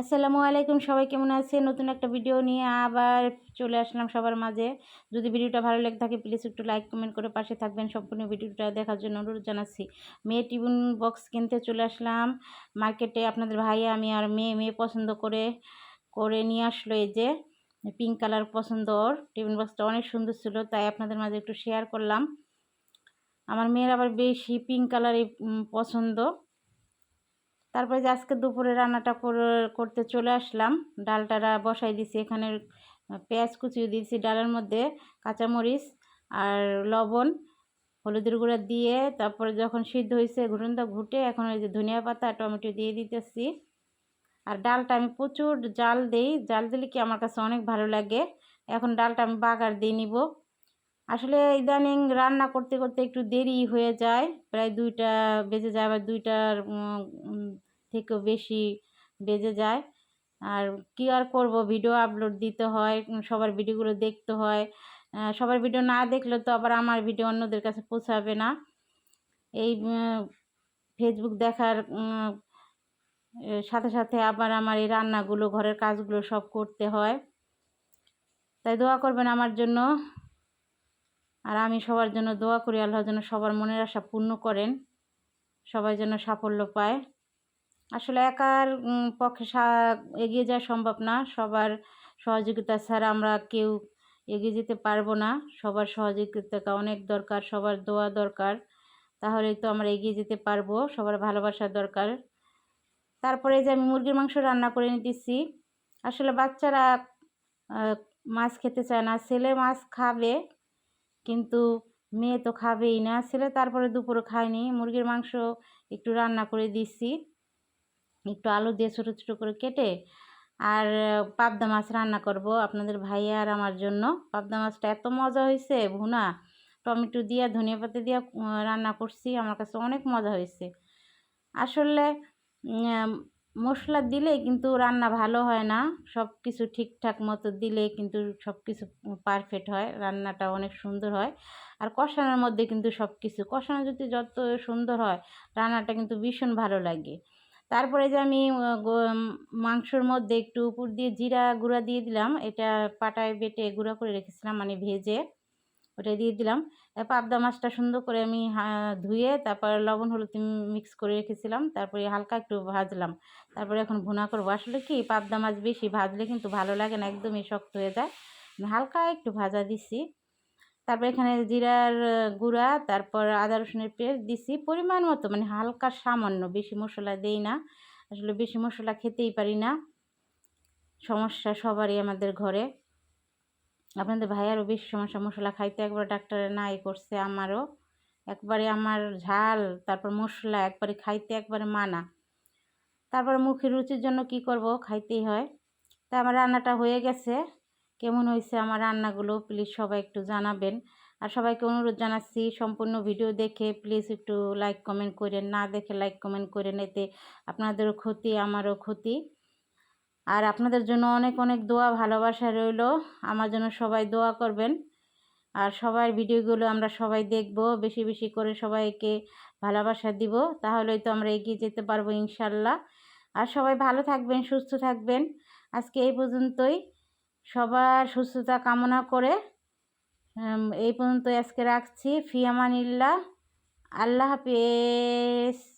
আসসালামু আলাইকুম, সবাই কেমন আছে নতুন একটা ভিডিও নিয়ে আবার চলে আসলাম সবার মাঝে। যদি ভিডিওটা ভালো লেগে থাকে প্লিজ একটু লাইক কমেন্ট করে পাশে থাকবেন। সম্পূর্ণ ভিডিওটা দেখার জন্য অনুরোধ জানাচ্ছি। মেয়ে টিফিন বক্স কিনতে চলে আসলাম। মার্কেটে আপনাদের ভাই আমি আর মেয়ে মেয়ে পছন্দ করে করে নিয়ে আসলো এই যে পিঙ্ক কালার পছন্দ ওর। টিফিন বক্সটা অনেক সুন্দর ছিল, তাই আপনাদের মাঝে একটু শেয়ার করলাম। আমার মেয়ের আবার বেশি পিঙ্ক কালারই পছন্দ। তারপরে যে আজকে দুপুরে রান্নাটা করতে চলে আসলাম। ডালটারা বসাই দিছি এখানে। পেঁয়াজ কুচিয়ে দিয়েছি ডালের মধ্যে, কাঁচামরিচ আর লবণ, হলুদের গুঁড়া দিয়ে তারপরে যখন সিদ্ধ হয়েছে ঘুটনটা ঘুটে এখন ওই যে ধনিয়া পাতা, টমেটো দিয়ে দিতেছি। আর ডালটা আমি প্রচুর জাল দেই, জাল দিলে কি আমার কাছে অনেক ভালো লাগে। এখন ডালটা আমি বাগার দিয়ে নিব। আসলে ইদানিং রান্না করতে করতে একটু দেরি হয়ে যায়, প্রায় দুইটা বেজে যায়, আবার দুইটার থেকেও বেশি বেজে যায়। আর কী আর করব ভিডিও আপলোড দিতে হয় সবার ভিডিওগুলো দেখতে হয়। সবার ভিডিও না দেখলে তো আবার আমার ভিডিও অন্যদের কাছে পৌঁছাবে না। এই ফেসবুক দেখার সাথে সাথে আবার আমার এই রান্নাগুলো, ঘরের কাজগুলো সব করতে হয়। তাই দোয়া করবেন আমার জন্য। আর আমি সবার জন্য দোয়া করি আল্লাহর জন্য সবার মনের আশা পূর্ণ করেন, সবাই যেন সাফল্য পায়। আসলে একার পক্ষে এগিয়ে যাওয়া সম্ভব না। সবার সহযোগিতা ছাড়া আমরা কেউ এগিয়ে যেতে পারব না। সবার সহযোগিতা অনেক দরকার, সবার দোয়া দরকার। তাহলে তো আমরা এগিয়ে যেতে পারব, সবার ভালোবাসার দরকার। তারপরে যে আমি মুরগির মাংস রান্না করে নিতেছি। আসলে বাচ্চারা মাছ খেতে চায় না। ছেলে মাছ খাবে, কিন্তু মেয়ে তো খাবেই না। ছেলে তারপরে দুপুরে খায়নি। মুরগির মাংস একটু রান্না করে দিচ্ছি একটু আলু দিয়ে ছোটো ছোটো করে কেটে আর পাবদা মাছ রান্না করব আপনাদের ভাইয়া আর আমার জন্য। পাবদা মাছটা এত মজা হয়েছে ভুনা। টমেটো দিয়ে, ধনিয়া পাতা দিয়ে রান্না করছি। আমার কাছে অনেক মজা হয়েছে আসলে মশলা দিলে কিন্তু রান্না ভালো হয় না। সব কিছু ঠিকঠাক মতো দিলে কিন্তু সব কিছু পারফেক্ট হয়। রান্নাটা অনেক সুন্দর হয়। আর কষানোর মধ্যে কিন্তু সব কিছু কষানো যদি যত সুন্দর হয়, রান্নাটা কিন্তু ভীষণ ভালো লাগে। তারপরে যে আমি মাংসর মধ্যে একটু উপর দিয়ে জিরা গুঁড়া দিয়ে দিলাম। এটা পাটায় বেটে গুঁড়া করে রেখেছিলাম মানে ভেজে ওটা দিয়ে দিলাম। পাবদা মাছটা সুন্দর করে আমি ধুয়ে তারপর লবণ, হলুদ মিক্স করে রেখেছিলাম। তারপরে হালকা একটু ভাজলাম। তারপরে এখন ভুনা করব। আসলে কি, পাবদা মাছ বেশি ভাজলে কিন্তু ভালো লাগে না, একদমই শক্ত হয়ে যায়। হালকা একটু ভাজা দিছি। তারপর এখানে জিরার গুঁড়া, তারপর আদা রসুনের পেস্ট দিছি। পরিমাণ মতো মানে হালকা সামান্য, বেশি মশলা দেই না। আসলে বেশি মশলা খেতেই পারি না। সমস্যা সবারই আমাদের ঘরে। আপনাদের ভাইয়ারও বেশি সমস্যা, মশলা খাইতে একবার ডাক্তারে নাই করছে আমারও। একবারে আমার ঝাল, তারপর মশলা, একবারে খাইতে একবারে মানা। তারপর মুখের রুচির জন্য কি করব? খাইতেই হয়। তা আমার রান্নাটা হয়ে গেছে। কেমন হয়েছে আমার রান্নাগুলো? প্লিজ সবাই একটু জানাবেন। আর সবাইকে অনুরোধ জানাচ্ছি, সম্পূর্ণ ভিডিও দেখে প্লিজ একটু লাইক কমেন্ট করেন। না দেখে লাইক কমেন্ট করেন, এতে আপনাদেরও ক্ষতি, আমারও ক্ষতি। আর আপনাদের জন্য অনেক অনেক দোয়া, ভালোবাসা রইল। আমার জন্য সবাই দোয়া করবেন। আর সবার ভিডিওগুলো আমরা সবাই দেখব, বেশি বেশি করে সবাইকে ভালোবাসা দিব। তাহলেই তো আমরা এগিয়ে যেতে পারব ইনশাল্লাহ। আর সবাই ভালো থাকবেন, সুস্থ থাকবেন। আজকে এই পর্যন্তই। সবার সুস্থতা কামনা করে এই পর্যন্ত আজকে রাখছি। ফিয়ামানিল্লা আল্লাহ হাফেজ।